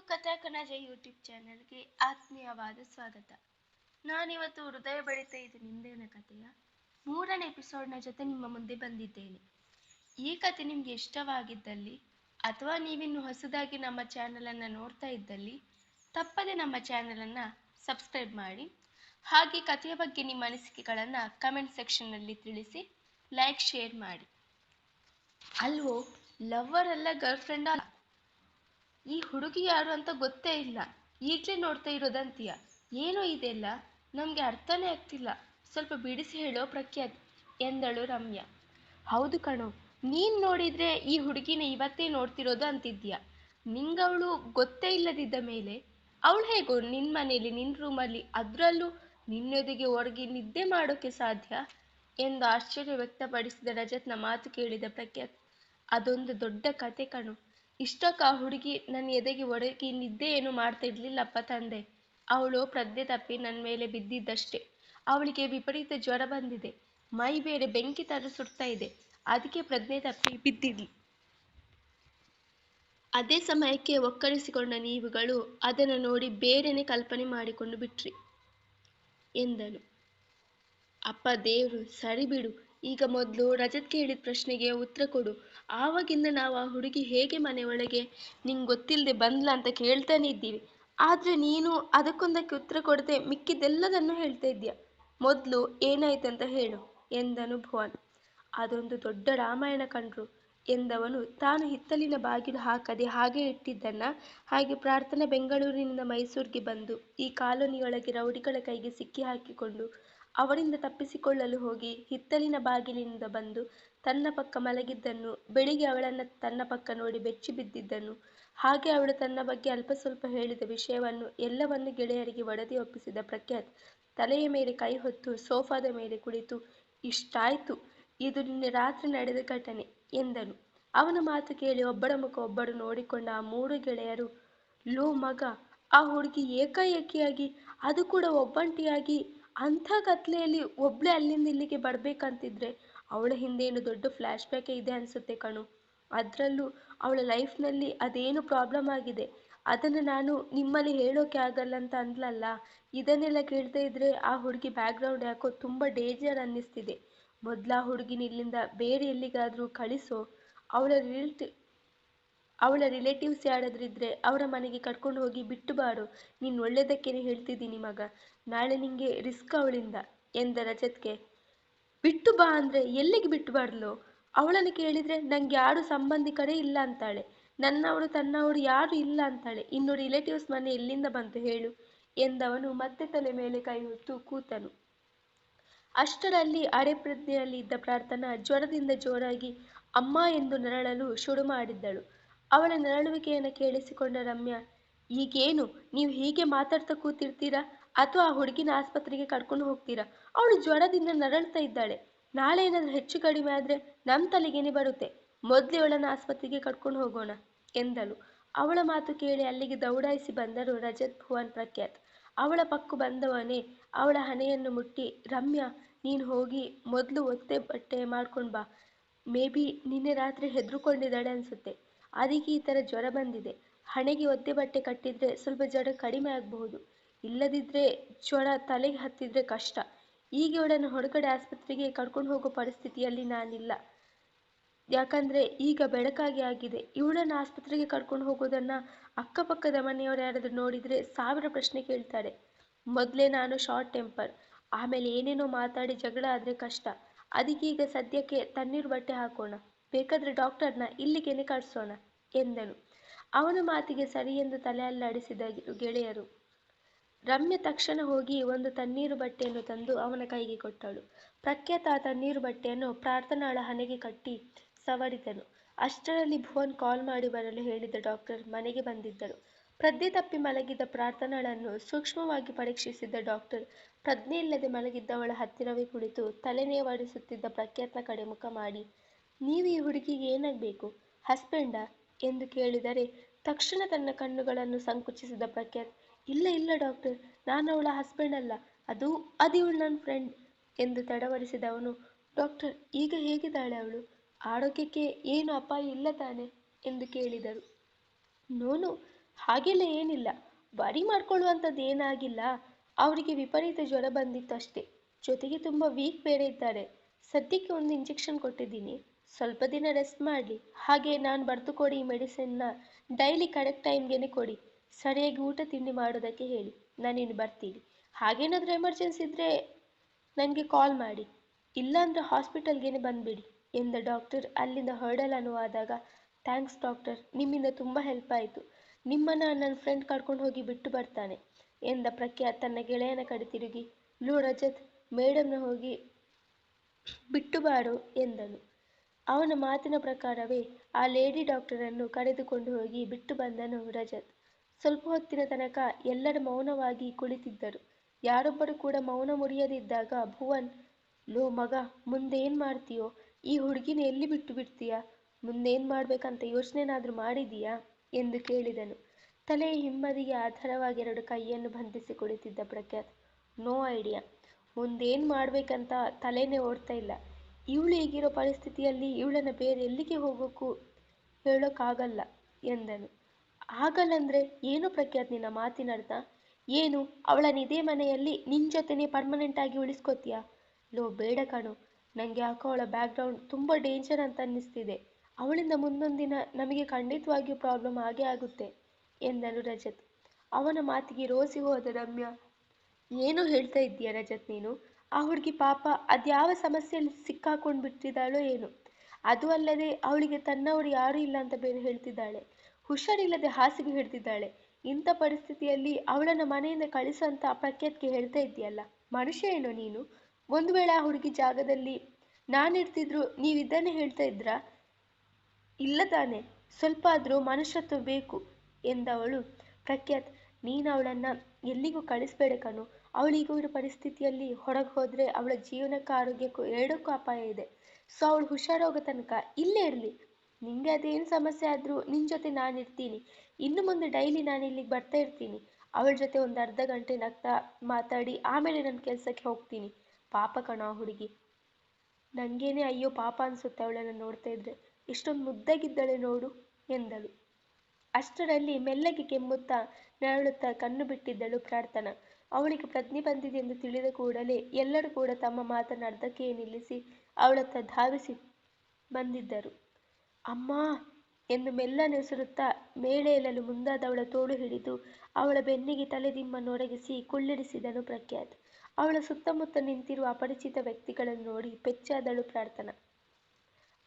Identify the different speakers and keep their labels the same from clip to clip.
Speaker 1: ಕಥಾಕನಜ YouTube ಚಾನೆಲ್ಗೆ ಆತ್ಮೀಯವಾದ ಸ್ವಾಗತ. ನಾನಿವತ್ತು ಹೃದಯ ಬಡಿತ ಇದು ನಿಂದೇನ ಕಥೆಯ? ಮೂರನೇ ಎಪಿಸೋಡ್ನ ಜೊತೆ ನಿಮ್ಮ ಮುಂದೆ ಬಂದಿದ್ದೇನೆ. ಈ ಕತೆ ನಿಮಗೆ ಇಷ್ಟವಾಗಿದ್ದಲ್ಲಿ, ಅಥವಾ ನೀವಿನ್ನು ಹೊಸದಾಗಿ ನಮ್ಮ ಚಾನಲನ್ನು ನೋಡ್ತಾ ಇದ್ದಲ್ಲಿ, ತಪ್ಪದೆ ನಮ್ಮ ಚಾನಲನ್ನು ಸಬ್ಸ್ಕ್ರೈಬ್ ಮಾಡಿ, ಹಾಗೆ ಕಥೆಯ ಬಗ್ಗೆ ನಿಮ್ಮ ಅನಿಸಿಕೆಗಳನ್ನು ಕಮೆಂಟ್ ಸೆಕ್ಷನ್ನಲ್ಲಿ ತಿಳಿಸಿ ಲೈಕ್ ಶೇರ್ ಮಾಡಿ. ಅಲ್ವೋ ಲವ್ವರ್ ಅಲ್ಲ ಗರ್ಲ್ ಫ್ರೆಂಡ್ ಈ ಹುಡುಗಿ ಯಾರು ಅಂತ ಗೊತ್ತೇ ಇಲ್ಲ. ಈಗಲೇ ನೋಡ್ತಾ ಇರೋದಂತೀಯ ಏನು ಇದೆಲ್ಲ ನಮಗೆ ಅರ್ಥನೇ ಆಗ್ತಿಲ್ಲ. ಸ್ವಲ್ಪ ಬಿಡಿಸಿ ಹೇಳೋ ಪ್ರಖ್ಯಾತ್ ಎಂದಳು ರಮ್ಯಾ. ಹೌದು ಕಣೋ, ನೀನು ನೋಡಿದ್ರೆ ಈ ಹುಡುಗಿನ ಇವತ್ತೇ ನೋಡ್ತಿರೋದು ಅಂತಿದ್ಯಾ? ನಿಂಗವಳು ಗೊತ್ತೇ ಇಲ್ಲದಿದ್ದ ಮೇಲೆ? ಅವಳು ಹೇಗೋ ನಿನ್ನ ಮನೇಲಿ ನಿನ್ನ ರೂಮಲ್ಲಿ, ಅದರಲ್ಲೂ ನಿನ್ನೊದಿಗೆ ಹೊರಗೆ ನಿದ್ದೆ ಮಾಡೋಕ್ಕೆ ಸಾಧ್ಯ? ಎಂದು ಆಶ್ಚರ್ಯ ವ್ಯಕ್ತಪಡಿಸಿದ ರಜತ್ನ ಮಾತು ಕೇಳಿದ ಪ್ರಖ್ಯಾತ್. ಅದೊಂದು ದೊಡ್ಡ ಕತೆ ಕಣು. ಇಷ್ಟಕ್ಕ ಹುಡುಗಿ ನನ್ನ ಎದೆಗೆ ಒಡಗಿ ನಿದ್ದೆ ಏನು ಮಾಡ್ತಾ ಇರ್ಲಿಲ್ಲಪ್ಪ ತಂದೆ. ಅವಳು ಪ್ರಜ್ಞೆ ತಪ್ಪಿ ನನ್ನ ಮೇಲೆ ಬಿದ್ದಿದ್ದಷ್ಟೇ. ಅವಳಿಗೆ ವಿಪರೀತ ಜ್ವರ ಬಂದಿದೆ. ಮೈ ಬೇರೆ ಬೆಂಕಿ ತರ ಸುಡ್ತಾ ಇದೆ. ಅದಕ್ಕೆ ಪ್ರಜ್ಞೆ ತಪ್ಪಿ ಬಿದ್ದಿದ್ಲು ಅದೇ ಸಮಯಕ್ಕೆ ಒಕ್ಕರಿಸಿಕೊಂಡ ನೀವುಗಳು ಅದನ್ನು ನೋಡಿ ಬೇರೆನೆ ಕಲ್ಪನೆ ಮಾಡಿಕೊಂಡು ಬಿಟ್ರಿ ಎಂದನು. ಅಪ್ಪ ದೇವರು, ಸರಿ ಬಿಡು. ಈಗ ಮೊದಲು ರಜತ್ ಕೇಳಿದ ಪ್ರಶ್ನೆಗೆ ಉತ್ತರ ಕೊಡು. ಆವಾಗಿಂದ ನಾವು ಆ ಹುಡುಗಿ ಹೇಗೆ ಮನೆ ಒಳಗೆ ನಿಂಗೆ ಗೊತ್ತಿಲ್ಲದೆ ಬಂದ್ಲ ಅಂತ ಕೇಳ್ತಾನೆ ಇದ್ದೀವಿ. ಆದರೆ ನೀನು ಅದಕ್ಕೊಂದಕ್ಕೆ ಉತ್ತರ ಕೊಡದೆ ಮಿಕ್ಕಿದ್ದೆಲ್ಲದನ್ನು ಹೇಳ್ತಾ ಇದ್ದೀಯ. ಮೊದಲು ಏನಾಯ್ತಂತ ಹೇಳು ಎಂದನು ಭುವನ್. ಅದೊಂದು ದೊಡ್ಡ ರಾಮಾಯಣ ಕಂಡ್ರು ಎಂದವನು, ತಾನು ಹಿತ್ತಲಿನ ಬಾಗಿಲು ಹಾಕದೆ ಹಾಗೆ ಇಟ್ಟಿದ್ದನ್ನ ಹಾಗೆ ಪ್ರಾರ್ಥನೆ ಬೆಂಗಳೂರಿನಿಂದ ಮೈಸೂರಿಗೆ ಬಂದು ಈ ಕಾಲೋನಿಯೊಳಗೆ ರೌಡಿಗಳ ಕೈಗೆ ಸಿಕ್ಕಿ ಹಾಕಿಕೊಂಡು ಅವರಿಂದ ತಪ್ಪಿಸಿಕೊಳ್ಳಲು ಹೋಗಿ ಹಿತ್ತಲಿನ ಬಾಗಿಲಿನಿಂದ ಬಂದು ತನ್ನ ಪಕ್ಕ ಮಲಗಿದ್ದನ್ನು, ಬೆಳಿಗ್ಗೆ ಅವಳನ್ನ ತನ್ನ ಪಕ್ಕ ನೋಡಿ ಬೆಚ್ಚಿ ಬಿದ್ದಿದ್ದನ್ನು, ಹಾಗೆ ಅವಳು ತನ್ನ ಬಗ್ಗೆ ಅಲ್ಪ ಸ್ವಲ್ಪ ಹೇಳಿದ ವಿಷಯವನ್ನು ಎಲ್ಲವನ್ನು ಗೆಳೆಯರಿಗೆ ಒಡದಿ ಒಪ್ಪಿಸಿದ ಪ್ರಖ್ಯಾತ್ ತಲೆಯ ಮೇಲೆ ಕೈ ಹೊತ್ತು ಸೋಫಾದ ಮೇಲೆ ಕುಳಿತು, ಇಷ್ಟಾಯ್ತು ಇದು ನಿನ್ನೆ ರಾತ್ರಿ ನಡೆದ ಘಟನೆ ಎಂದನು. ಅವನ ಮಾತು ಕೇಳಿ ಒಬ್ಬರ ಮುಖ ಒಬ್ಬರು ನೋಡಿಕೊಂಡ ಆ ಮೂರು ಗೆಳೆಯರು, ಲೋ ಮಗ, ಆ ಹುಡುಗಿ ಏಕಾಏಕಿಯಾಗಿ, ಅದು ಕೂಡ ಒಬ್ಬಂಟಿಯಾಗಿ, ಅಂಥ ಕತ್ಲೆಯಲ್ಲಿ ಒಬ್ಳೆ ಅಲ್ಲಿಂದ ಇಲ್ಲಿಗೆ ಬರ್ಬೇಕಂತಿದ್ರೆ ಅವಳ ಹಿಂದೆ ಏನು ದೊಡ್ಡ ಫ್ಲ್ಯಾಶ್ ಬ್ಯಾಕ್ ಇದೆ ಅನ್ಸುತ್ತೆ ಕಣು. ಅದರಲ್ಲೂ ಅವಳ ಲೈಫ್ನಲ್ಲಿ ಅದೇನು ಪ್ರಾಬ್ಲಮ್ ಆಗಿದೆ? ಅದನ್ನು ನಾನು ನಿಮ್ಮಲ್ಲಿ ಹೇಳೋಕೆ ಆಗಲ್ಲ ಅಂತ ಅಂದ್ಲಲ್ಲ, ಇದನ್ನೆಲ್ಲ ಕೇಳ್ತಾ ಇದ್ರೆ ಆ ಹುಡುಗಿ ಬ್ಯಾಕ್ಗ್ರೌಂಡ್ ಯಾಕೋ ತುಂಬ ಡೇಂಜರ್ ಅನ್ನಿಸ್ತಿದೆ. ಮೊದಲ ಆ ಹುಡುಗಿನ ಇಲ್ಲಿಂದ ಬೇರೆ ಎಲ್ಲಿಗಾದರೂ ಕಳಿಸೋ. ಅವಳ ರಿಲೇಟಿವ್ ಅವಳ ರಿಲೇಟಿವ್ಸ್ ಯಾರಾದ್ರಿದ್ರೆ ಅವರ ಮನೆಗೆ ಕರ್ಕೊಂಡು ಹೋಗಿ ಬಿಟ್ಟು ಬಾರು ನೀನು ಒಳ್ಳೇದಕ್ಕೇನೆ ಹೇಳ್ತಿದ್ದೀನಿ ಮಗ. ನಾಳೆ ನಿಂಗೆ ರಿಸ್ಕ್ ಅವಳಿಂದ ಎಂದ ರಜತ್ಗೆ. ಬಿಟ್ಟು ಬಾ ಅಂದ್ರೆ ಎಲ್ಲಿಗೆ ಬಿಟ್ಟು ಬಾರ್ಲು ಅವಳನ್ನು ಕೇಳಿದ್ರೆ ನಂಗೆ ಯಾರು ಸಂಬಂಧಿಕರೇ ಇಲ್ಲ ಅಂತಾಳೆ. ನನ್ನವರು ತನ್ನವರು ಯಾರು ಇಲ್ಲ ಅಂತಾಳೆ. ಇನ್ನು ರಿಲೇಟಿವ್ಸ್ ಮನೆ ಎಲ್ಲಿಂದ ಬಂತು ಹೇಳು ಎಂದವನು ಮತ್ತೆ ತಲೆ ಮೇಲೆ ಕೈ ಹೊತ್ತು ಕೂತನು. ಅಷ್ಟರಲ್ಲಿ ಅರೆಪ್ರಜ್ಞೆಯಲ್ಲಿ ಇದ್ದ ಪ್ರಾರ್ಥನಾ ಜ್ವರದಿಂದ ಜೋರಾಗಿ ಅಮ್ಮ ಎಂದು ನರಳಲು ಶುರು ಮಾಡಿದ್ದಳು. ಅವಳ ನರಳುವಿಕೆಯನ್ನು ಕೇಳಿಸಿಕೊಂಡ ರಮ್ಯಾ, ಈಗೇನು? ನೀವು ಹೀಗೆ ಮಾತಾಡ್ತಾ ಕೂತಿರ್ತೀರಾ? ಅಥವಾ ಆ ಹುಡುಗಿನ ಆಸ್ಪತ್ರೆಗೆ ಕರ್ಕೊಂಡು ಹೋಗ್ತೀರಾ? ಅವಳು ಜ್ವರದಿಂದ ನರಳ್ತಾ ಇದ್ದಾಳೆ. ನಾಳೆ ಏನಾದರೂ ಹೆಚ್ಚು ಕಡಿಮೆ ಆದರೆ ನಮ್ಮ ತಲೆಗೇನೆ ಬರುತ್ತೆ. ಮೊದಲೇ ಅವಳನ್ನು ಆಸ್ಪತ್ರೆಗೆ ಕರ್ಕೊಂಡು ಹೋಗೋಣ, ಎಂದಳು. ಅವಳ ಮಾತು ಕೇಳಿ ಅಲ್ಲಿಗೆ ದೌಡಾಯಿಸಿ ಬಂದರು ರಜತ್ ಭುವನ್ ಪ್ರಖ್ಯಾತ್. ಅವಳ ಪಕ್ಕು ಬಂದವನೇ ಅವಳ ಹಣೆಯನ್ನು ಮುಟ್ಟಿ, ರಮ್ಯಾ, ನೀನು ಹೋಗಿ ಮೊದಲು ಒತ್ತೆ ಬಟ್ಟೆ ಮಾಡ್ಕೊಂಡು ಬಾ. ಮೇ ಬಿ ನಿನ್ನೆ ರಾತ್ರಿ ಹೆದರುಕೊಂಡಿದ್ದಾಳೆ ಅನಿಸುತ್ತೆ. ಅದಕ್ಕೆ ಈ ಥರ ಜ್ವರ ಬಂದಿದೆ. ಹಣೆಗೆ ಒದ್ದೆ ಬಟ್ಟೆ ಕಟ್ಟಿದ್ರೆ ಸ್ವಲ್ಪ ಜ್ವರ ಕಡಿಮೆ ಆಗಬಹುದು. ಇಲ್ಲದಿದ್ದರೆ ಜ್ವರ ತಲೆಗೆ ಹತ್ತಿದ್ರೆ ಕಷ್ಟ. ಈಗ ಇವಳನ್ನು ಹೊರಗಡೆ ಆಸ್ಪತ್ರೆಗೆ ಕರ್ಕೊಂಡು ಹೋಗೋ ಪರಿಸ್ಥಿತಿಯಲ್ಲಿ ನಾನಿಲ್ಲ. ಯಾಕಂದರೆ ಈಗ ಬೆಳಕಾಗಿ ಆಗಿದೆ. ಇವಳನ್ನು ಆಸ್ಪತ್ರೆಗೆ ಕರ್ಕೊಂಡು ಹೋಗೋದನ್ನು ಅಕ್ಕಪಕ್ಕದ ಮನೆಯವರು ಯಾರಾದರೂ ನೋಡಿದರೆ ಸಾವಿರ ಪ್ರಶ್ನೆ ಕೇಳ್ತಾರೆ. ಮೊದಲೇ ನಾನು ಶಾರ್ಟ್ ಟೆಂಪರ್ ಆಮೇಲೆ ಏನೇನೋ ಮಾತಾಡಿ ಜಗಳ ಆದರೆ ಕಷ್ಟ. ಅದಕ್ಕೀಗ ಸದ್ಯಕ್ಕೆ ತಣ್ಣೀರು ಬಟ್ಟೆ ಹಾಕೋಣ. ಬೇಕಾದರೆ ಡಾಕ್ಟರ್ನ ಇಲ್ಲಿಗೇನೆ ಕಳಿಸೋಣ, ಎಂದನು. ಅವನ ಮಾತಿಗೆ ಸರಿ ಎಂದು ತಲೆ ಅಲ್ಲಾಡಿಸಿದ ಗೆಳೆಯರು. ರಮ್ಯ ತಕ್ಷಣ ಹೋಗಿ ಒಂದು ತಣ್ಣೀರು ಬಟ್ಟೆಯನ್ನು ತಂದು ಅವನ ಕೈಗೆ ಕೊಟ್ಟಳು. ಪ್ರಖ್ಯಾತ ಆ ತಣ್ಣೀರು ಬಟ್ಟೆಯನ್ನು ಪ್ರಾರ್ಥನಾಳ ಹಣೆಗೆ ಕಟ್ಟಿ ಸವರಿದನು. ಅಷ್ಟರಲ್ಲಿ ಭುವನ್ ಕಾಲ್ ಮಾಡಿ ಬರಲು ಹೇಳಿದ ಡಾಕ್ಟರ್ ಮನೆಗೆ ಬಂದಿದ್ದರು. ಪ್ರಜ್ಞೆ ತಪ್ಪಿ ಮಲಗಿದ್ದ ಪ್ರಾರ್ಥನೆಗಳನ್ನು ಸೂಕ್ಷ್ಮವಾಗಿ ಪರೀಕ್ಷಿಸಿದ್ದ ಡಾಕ್ಟರ್, ಪ್ರಜ್ಞೆ ಇಲ್ಲದೆ ಮಲಗಿದ್ದವಳ ಹತ್ತಿರವೇ ಕುಳಿತು ತಲೆನೇವಡಿಸುತ್ತಿದ್ದ ಪ್ರಖ್ಯಾತ್ನ ಕಡೆ ಮುಖ ಮಾಡಿ, ನೀವು ಈ ಹುಡುಗಿಗೆ ಏನಾಗಬೇಕು ಹಸ್ಬೆಂಡಾ ಎಂದು ಕೇಳಿದರೆ, ತಕ್ಷಣ ತನ್ನ ಕಣ್ಣುಗಳನ್ನು ಸಂಕುಚಿಸಿದ ಪ್ರಖ್ಯಾತ್, ಇಲ್ಲ ಇಲ್ಲ ಡಾಕ್ಟರ್, ನಾನು ಅವಳ ಹಸ್ಬೆಂಡ್ ಅಲ್ಲ, ಅದು ಅದು ನನ್ನ ಫ್ರೆಂಡ್ ಎಂದು ತಡವರಿಸಿದವನು, ಡಾಕ್ಟರ್, ಈಗ ಹೇಗಿದ್ದಾಳೆ ಅವಳು? ಆರೋಗ್ಯಕ್ಕೆ ಏನು ಅಪಾಯ ಇಲ್ಲ ತಾನೆ? ಎಂದು ಕೇಳಿದರು. ನೋನು ಹಾಗೆಲ್ಲ ಏನಿಲ್ಲ. ಬರಿ ಮಾಡ್ಕೊಳ್ಳುವಂಥದ್ದು ಏನಾಗಿಲ್ಲ. ಅವರಿಗೆ ವಿಪರೀತ ಜ್ವರ ಬಂದಿತ್ತು ಅಷ್ಟೇ ಜೊತೆಗೆ ತುಂಬ ವೀಕ್ ಬೇರೆ ಇದ್ದಾರೆ. ಸದ್ಯಕ್ಕೆ ಒಂದು ಇಂಜೆಕ್ಷನ್ ಕೊಟ್ಟಿದ್ದೀನಿ. ಸ್ವಲ್ಪ ದಿನ ರೆಸ್ಟ್ ಮಾಡಲಿ. ಹಾಗೆ ನಾನು ಬರೆದು ಕೊಡಿ ಈ ಮೆಡಿಸಿನ್ನ ಡೈಲಿ ಕರೆಕ್ಟ್ ಟೈಮ್ಗೆ ಕೊಡಿ. ಸರಿಯಾಗಿ ಊಟ ತಿಂಡಿ ಮಾಡೋದಕ್ಕೆ ಹೇಳಿ. ನಾನಿನ್ನು ಬರ್ತೀನಿ. ಹಾಗೇನಾದರೂ ಎಮರ್ಜೆನ್ಸಿ ಇದ್ದರೆ ನನಗೆ ಕಾಲ್ ಮಾಡಿ. ಇಲ್ಲಾಂದರೆ ಹಾಸ್ಪಿಟಲ್ಗೇನೆ ಬಂದುಬಿಡಿ ಎಂದ ಡಾಕ್ಟರ್ ಅಲ್ಲಿಂದ ಹೊರಡಲು ಅನುವಾದಾಗ ಥ್ಯಾಂಕ್ಸ್ ಡಾಕ್ಟರ್ ನಿಮ್ಮಿಂದ ತುಂಬ ಹೆಲ್ಪ್ ಆಯಿತು. ನಿಮ್ಮನ್ನು ನನ್ನ ಫ್ರೆಂಡ್ ಕರ್ಕೊಂಡು ಹೋಗಿ ಬಿಟ್ಟು ಬರ್ತಾನೆ ಎಂದ ಪ್ರಖ್ಯಾತ್ ತನ್ನ ಗೆಳೆಯನ ಕಡೆ ತಿರುಗಿ, ಲೋ ರಜತ್, ಮೇಡಮ್ನ ಹೋಗಿ ಬಿಟ್ಟು ಬಾರು ಎಂದನು. ಅವನ ಮಾತಿನ ಪ್ರಕಾರವೇ ಆ ಲೇಡಿ ಡಾಕ್ಟರನ್ನು ಕರೆದುಕೊಂಡು ಹೋಗಿ ಬಿಟ್ಟು ಬಂದನು ರಜತ್. ಸ್ವಲ್ಪ ಹೊತ್ತಿನ ತನಕ ಎಲ್ಲರ ಮೌನವಾಗಿ ಕುಳಿತಿದ್ದರು. ಯಾರೊಬ್ಬರು ಕೂಡ ಮೌನ ಮುರಿಯದಿದ್ದಾಗ ಭುವನ್, ಲೋ ಮಗ, ಮುಂದೇನ್ ಮಾಡ್ತೀಯೋ, ಈ ಹುಡುಗಿನ ಎಲ್ಲಿ ಬಿಟ್ಟು ಬಿಡ್ತೀಯಾ, ಮುಂದೇನ್ ಮಾಡ್ಬೇಕಂತ ಯೋಚನೆನಾದ್ರೂ ಮಾಡಿದೀಯಾ? ಎಂದು ಕೇಳಿದನು. ತಲೆಯ ಹಿಂಬದಿಗೆ ಆಧಾರವಾಗಿ ಎರಡು ಕೈಯನ್ನು ಬಂಧಿಸಿ ಕುಳಿತಿದ್ದ ಪ್ರಖ್ಯಾತ್, ನೋ ಐಡಿಯಾ. ಮುಂದೇನು ಮಾಡ್ಬೇಕಂತ ತಲೆನೇ ಓಡ್ತಾ ಇಲ್ಲ. ಇವಳು ಈಗಿರೋ ಪರಿಸ್ಥಿತಿಯಲ್ಲಿ ಇವಳನ್ನ ಬೇರೆ ಎಲ್ಲಿಗೆ ಹೋಗೋಕ್ಕೂ ಹೇಳೋಕ್ಕಾಗಲ್ಲ ಎಂದನು. ಆಗಲ್ಲಂದ್ರೆ ಏನು ಪ್ರಖ್ಯಾತ್ ನಿನ್ನ ಮಾತಿನರ್ಥ ಏನು, ಅವಳನ್ನ ಇದೇ ಮನೆಯಲ್ಲಿ ನಿನ್ ಜೊತೆನೇ ಪರ್ಮನೆಂಟ್ ಆಗಿ ಉಳಿಸ್ಕೋತೀಯಾ? ಲೋ, ಬೇಡ ಕಣೋ. ನನಗೆ ಯಾಕೋ ಅವಳ ಬ್ಯಾಕ್ಗ್ರೌಂಡ್ ತುಂಬ ಡೇಂಜರ್ ಅಂತ ಅನ್ನಿಸ್ತಿದೆ. ಅವಳಿಂದ ಮುಂದೊಂದು ದಿನ ನಮಗೆ ಖಂಡಿತವಾಗಿಯೂ ಪ್ರಾಬ್ಲಮ್ ಆಗೇ ಆಗುತ್ತೆ, ಎಂದನು ರಜತ್. ಅವನ ಮಾತಿಗೆ ರೋಸಿ ಹೋದ ರಮ್ಯ, ಏನು ಹೇಳ್ತಾ ಇದ್ದೀಯ ರಜತ್ ನೀನು? ಆ ಹುಡುಗಿ ಪಾಪ ಅದ್ಯಾವ ಸಮಸ್ಯೆಯಲ್ಲಿ ಸಿಕ್ಕಾಕೊಂಡು ಬಿಟ್ಟಿದ್ದಾಳೋ ಏನು? ಅದು ಅಲ್ಲದೆ ಅವಳಿಗೆ ತನ್ನವರು ಯಾರೂ ಇಲ್ಲ ಅಂತ ಬೇರೆ ಹೇಳ್ತಿದ್ದಾಳೆ. ಹುಷಾರಿಲ್ಲದೆ ಹಾಸಿಗೆ ಹಿಡ್ತಿದ್ದಾಳೆ ಇಂಥ ಪರಿಸ್ಥಿತಿಯಲ್ಲಿ ಅವಳನ್ನ ಮನೆಯಿಂದ ಕಳಿಸುವಂತ ಪ್ರಖ್ಯಾತ್ಗೆ ಹೇಳ್ತಾ ಇದ್ದೀಯಲ್ಲ, ಮನುಷ್ಯ ಏನೋ ನೀನು? ಒಂದು ವೇಳೆ ಆ ಹುಡುಗಿ ಜಾಗದಲ್ಲಿ ನಾನಿರ್ತಿದ್ರು ನೀವಿದ್ದನ್ನೇ ಹೇಳ್ತಾ ಇದ್ರಾ? ಇಲ್ಲ ತಾನೆ ಸ್ವಲ್ಪ ಆದರೂ ಮನುಷ್ಯತ್ವ ಬೇಕು ಎಂದವಳು ಪ್ರಖ್ಯಾತ್. ನೀನು ಅವಳನ್ನು ಎಲ್ಲಿಗೂ ಕಳಿಸ್ಬೇಡ ಕಣು. ಅವಳಿಗೂ ಇರೋ ಪರಿಸ್ಥಿತಿಯಲ್ಲಿ ಹೊರಗೆ ಹೋದರೆ ಅವಳ ಜೀವನಕ್ಕೂ ಆರೋಗ್ಯಕ್ಕೂ ಎರಡಕ್ಕೂ ಅಪಾಯ ಇದೆ. ಸೊ ಅವಳು ಹುಷಾರಾಗೋ ತನಕ ಇಲ್ಲೇ ಇರಲಿ. ನಿಂಗೆ ಅದೇನು ಸಮಸ್ಯೆ ಆದರೂ ನಿನ್ನ ಜೊತೆ ನಾನು ಇರ್ತೀನಿ. ಇನ್ನು ಮುಂದೆ ಡೈಲಿ ನಾನು ಇಲ್ಲಿಗೆ ಬರ್ತಾ ಇರ್ತೀನಿ. ಅವಳ ಜೊತೆ ಒಂದು ಅರ್ಧ ಗಂಟೆ ನಗ್ತಾ ಮಾತಾಡಿ ಆಮೇಲೆ ನನ್ನ ಕೆಲಸಕ್ಕೆ ಹೋಗ್ತೀನಿ. ಪಾಪ ಕಣೋ ಹುಡುಗಿ. ನನಗೇನೆ ಅಯ್ಯೋ ಪಾಪ ಅನಿಸುತ್ತೆ ಅವಳನ್ನು ನೋಡ್ತಾ ಇದ್ರೆ. ಎಷ್ಟೊಂದು ಮುದ್ದಾಗಿದ್ದಾಳೆ ನೋಡು ಎಂದಳು. ಅಷ್ಟರಲ್ಲಿ ಮೆಲ್ಲಗೆ ಕೆಮ್ಮುತ್ತಾ ನರಳುತ್ತಾ ಕಣ್ಣು ಬಿಟ್ಟಿದ್ದಳು ಪ್ರಾರ್ಥನಾ. ಅವಳಿಗೆ ಪ್ರಜ್ಞೆ ಬಂದಿದೆ ಎಂದು ತಿಳಿದ ಕೂಡಲೇ ಎಲ್ಲರೂ ಕೂಡ ತಮ್ಮ ಮಾತನ್ನು ಅರ್ಧಕ್ಕೆ ನಿಲ್ಲಿಸಿ ಅವಳತ್ತ ಧಾವಿಸಿ ಬಂದಿದ್ದರು. ಅಮ್ಮ ಎಂದು ಮೆಲ್ಲನೆಸರುತ್ತಾ ಮೇಲೇಳಲು ಮುಂದಾದವಳ ತೋಳು ಹಿಡಿದು ಅವಳ ಬೆನ್ನಿಗೆ ತಲೆದಿಮ್ಮನ್ನೊರಗಿಸಿ ಕುಳ್ಳಿರಿಸಿದನು ಪ್ರಖ್ಯಾತ್. ಅವಳ ಸುತ್ತಮುತ್ತ ನಿಂತಿರುವ ಅಪರಿಚಿತ ವ್ಯಕ್ತಿಗಳನ್ನು ನೋಡಿ ಪೆಚ್ಚಾದಳು ಪ್ರಾರ್ಥನಾ.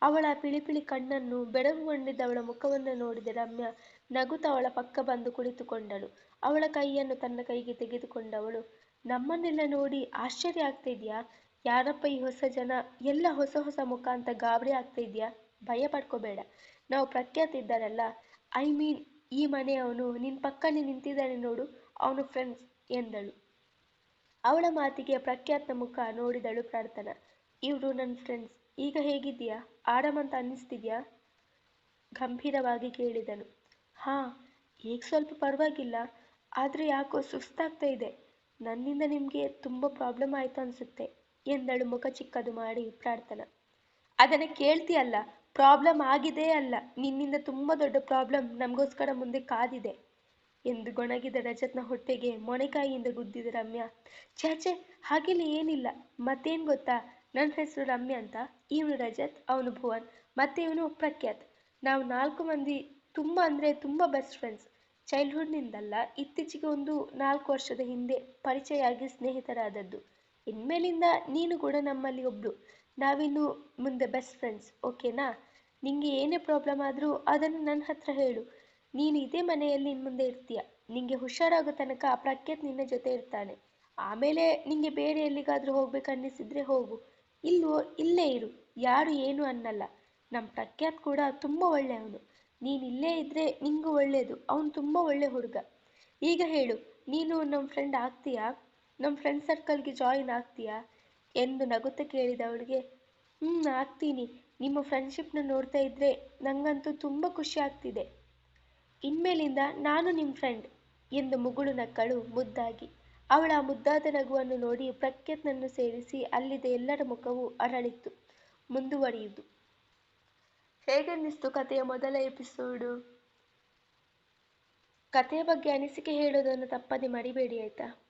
Speaker 1: ಅವಳ ಪಿಳಿಪಿಳಿ ಕಣ್ಣನ್ನು ಬೆರಗುಗೊಂಡಿದ್ದ ಅವಳ ಮುಖವನ್ನು ನೋಡಿದ ರಮ್ಯ ನಗುತ್ತಾ ಅವಳ ಪಕ್ಕ ಬಂದು ಕುಳಿತುಕೊಂಡಳು. ಅವಳ ಕೈಯನ್ನು ತನ್ನ ಕೈಗೆ ತೆಗೆದುಕೊಂಡವಳು. ನಮ್ಮನ್ನೆಲ್ಲ ನೋಡಿ ಆಶ್ಚರ್ಯ ಆಗ್ತಾ ಇದೆಯಾ ಯಾರಪ್ಪ ಈ ಹೊಸ ಜನ? ಎಲ್ಲ ಹೊಸ ಹೊಸ ಮುಖ ಅಂತ ಗಾಬರಿ ಆಗ್ತಾ ಇದೆಯಾ ಭಯ ಪಡ್ಕೋಬೇಡ. ನಾವು ಪ್ರಖ್ಯಾತ್ ಇದ್ದಾರಲ್ಲ ಐ ಮೀನ್, ಈ ಮನೆಯವನು ನಿನ್ ಪಕ್ಕನೇ ನಿಂತಿದ್ದಾನೆ ನೋಡು, ಅವನು ಫ್ರೆಂಡ್ಸ್ ಎಂದಳು. ಅವಳ ಮಾತಿಗೆ ಪ್ರಖ್ಯಾತ್ನ ಮುಖ ನೋಡಿದಳು ಪ್ರಾರ್ಥನಾ. ಇವ್ರು ನನ್ನ ಫ್ರೆಂಡ್ಸ್. ಈಗ ಹೇಗಿದ್ದೀಯಾ? ಆರಾಮಂತ ಅನ್ನಿಸ್ತಿದ್ಯಾ? ಗಂಭೀರವಾಗಿ ಕೇಳಿದನು. ಹಾ, ಈಗ ಸ್ವಲ್ಪ ಪರವಾಗಿಲ್ಲ. ಆದರೆ ಯಾಕೋ ಸುಸ್ತಾಗ್ತಾ ಇದೆ. ನನ್ನಿಂದ ನಿಮಗೆ ತುಂಬ ಪ್ರಾಬ್ಲಮ್ ಆಯಿತು ಅನಿಸುತ್ತೆ, ಎಂದಳು ಮುಖ ಚಿಕ್ಕದು ಮಾಡಿ ಪ್ರಾರ್ಥನಾ. ಅದನ್ನು ಕೇಳ್ತೀಯಲ್ಲ, ಪ್ರಾಬ್ಲಮ್ ಆಗಿದೆ ಅಲ್ಲ, ನಿನ್ನಿಂದ ತುಂಬ ದೊಡ್ಡ ಪ್ರಾಬ್ಲಮ್ ನಮಗೋಸ್ಕರ ಮುಂದೆ ಕಾದಿದೆ, ಎಂದು ಗೊಣಗಿದ ರಜತ್ನ ಹೊಟ್ಟೆಗೆ ಮೊಣೆಕಾಯಿಯಿಂದ ಗುದ್ದಿದ ರಮ್ಯಾ. ಚಾಚೆ ಹಾಗೆಲ್ಲ ಏನಿಲ್ಲ, ಮತ್ತೇನು ಗೊತ್ತಾ? ನನ್ನ ಹೆಸರು ರಮ್ಯ ಅಂತ. ಇವನು ರಜತ್, ಅವನು ಭುವನ್, ಮತ್ತೆ ಇವನು ಪ್ರಖ್ಯಾತ್. ನಾವು ನಾಲ್ಕು ಮಂದಿ ತುಂಬ ಅಂದರೆ ತುಂಬ ಬೆಸ್ಟ್ ಫ್ರೆಂಡ್ಸ್ ಚೈಲ್ಡ್ಹುಡ್ನಿಂದಲ್ಲ ಇತ್ತೀಚೆಗೆ ಒಂದು ನಾಲ್ಕು ವರ್ಷದ ಹಿಂದೆ ಪರಿಚಯ ಆಗಿ ಸ್ನೇಹಿತರಾದದ್ದು. ಇನ್ಮೇಲಿಂದ ನೀನು ಕೂಡ ನಮ್ಮಲ್ಲಿ ಒಬ್ಳು. ನಾವಿನ್ನು ಮುಂದೆ ಬೆಸ್ಟ್ ಫ್ರೆಂಡ್ಸ್ ಓಕೆನಾ ನಿಂಗೆ ಏನೇ ಪ್ರಾಬ್ಲಮ್ ಆದರೂ ಅದನ್ನು ನನ್ನ ಹತ್ರ ಹೇಳು. ನೀನು ಇದೇ ಮನೆಯಲ್ಲಿ ಇನ್ನು ಮುಂದೆ ಇರ್ತೀಯ. ನಿಂಗೆ ಹುಷಾರಾಗೋ ತನಕ ಪ್ರಖ್ಯಾತ್ ನಿನ್ನ ಜೊತೆ ಇರ್ತಾನೆ. ಆಮೇಲೆ ನಿಂಗೆ ಬೇರೆ ಎಲ್ಲಿಗಾದರೂ ಹೋಗ್ಬೇಕನ್ನಿಸಿದ್ರೆ ಹೋಗು. ಇಲ್ವೋ? ಇಲ್ಲೇ ಇರು. ಯಾರು ಏನು ಅನ್ನಲ್ಲ. ನಮ್ಮ ಪ್ರಖ್ಯಾತ್ ಕೂಡ ತುಂಬ ಒಳ್ಳೆಯವನು. ನೀನು ಇಲ್ಲೇ ಇದ್ದರೆ ನಿಂಗೂ ಒಳ್ಳೆಯದು ಅವನು ತುಂಬ ಒಳ್ಳೆ ಹುಡುಗ. ಈಗ ಹೇಳು, ನೀನು ನಮ್ಮ ಫ್ರೆಂಡ್ ಆಗ್ತೀಯಾ? ನಮ್ಮ ಫ್ರೆಂಡ್ ಸರ್ಕಲ್ಗೆ ಜಾಯಿನ್ ಆಗ್ತೀಯಾ? ಎಂದು ನಗುತ್ತ ಕೇಳಿದವಳಿಗೆ ಹ್ಞೂ ಆಗ್ತೀನಿ. ನಿಮ್ಮ ಫ್ರೆಂಡ್ಶಿಪ್ನ ನೋಡ್ತಾ ಇದ್ರೆ ನನಗಂತೂ ತುಂಬ ಖುಷಿ ಆಗ್ತಿದೆ. ಇನ್ಮೇಲಿಂದ ನಾನು ನಿಮ್ಮ ಫ್ರೆಂಡ್ ಎಂದು ಮುಗುಳು ನಕ್ಕಳು ಮುದ್ದಾಗಿ ಅವಳ ಮುದ್ದಾದ ನಗುವನ್ನು ನೋಡಿ ಪ್ರಖ್ಯಾತ್ನನ್ನು ಸೇರಿಸಿ ಅಲ್ಲಿದ್ದ ಎಲ್ಲರ ಮುಖವು ಅರಳಿತ್ತು ಮುಂದುವರಿಯುವುದು ಹೇಗನ್ನಿಸ್ತು ಕಥೆಯ ಮೊದಲ ಎಪಿಸೋಡು? ಕಥೆಯ ಬಗ್ಗೆ ಅನಿಸಿಕೆ ಹೇಳೋದನ್ನು ತಪ್ಪದೆ ಮರಿಬೇಡಿ, ಆಯ್ತಾ?